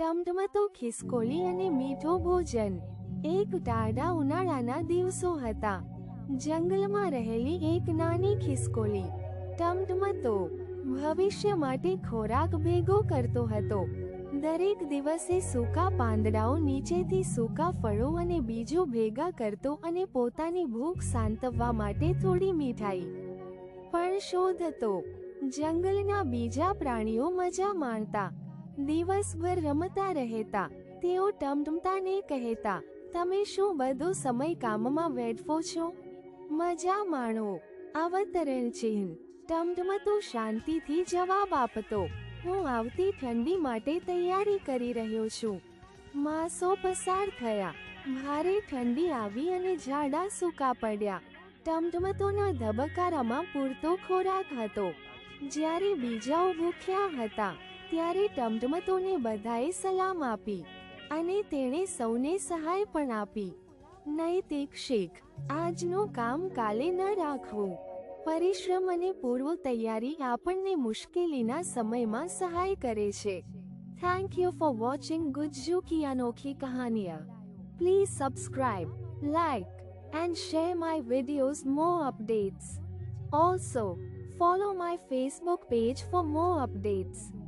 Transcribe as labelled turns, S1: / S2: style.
S1: ટમટમતો ખિસકોલી અને મીઠું ભોજન. એક ટાઢા ઉનાળાના દિવસો હતા. જંગલમાં રહેલી એક નાની ખિસકોલી ટમટમતો ભવિષ્ય માટે ખોરાક ભેગો કરતો હતો. દરેક દિવસે સૂકા પાંદડાઓ નીચેથી સૂકા ફળો અને બીજો ભેગા કરતો અને પોતાની ભૂખ સાંતવવા માટે થોડી મીઠાઈ. પણ શોધતો જંગલના બીજા પ્રાણીઓ મજા માણતા. દિવસભર રમતા રહેતા. તેઓ ટમટમતાને કહેતા, તમે શું બધો સમય કામમાં વેડફો છો? મજા માણો. અવતરણ ચિહ્ન. ટમટમતો શાંતિથી જવાબ આપતો, હું આવતી ઠંડી માટે તૈયારી કરી રહ્યો છું. માસો પસાર થયા. ભારે ઠંડી આવી અને ઝાડા સૂકા પડ્યા. ટમટમતોના ધબકારામાં પૂરતો ખોરાક હતો. જ્યારે બીજાઓ ભૂખ્યા હતા ત્યારે ટમટમતોને બધાએ સલામ આપી અને તેણે સૌને સહાય પણ આપી નૈતિક શીખ આજનું કામ કાલે ન રાખવું પરિશ્રમ અને પૂર્વ તૈયારી આપણને મુશ્કેલીના સમયમાં સહાય કરે છે thank you for watching Gujju Ki Anokhi Kahaniya please subscribe like and share my videos more updates. Also, follow my Facebook page for more updates.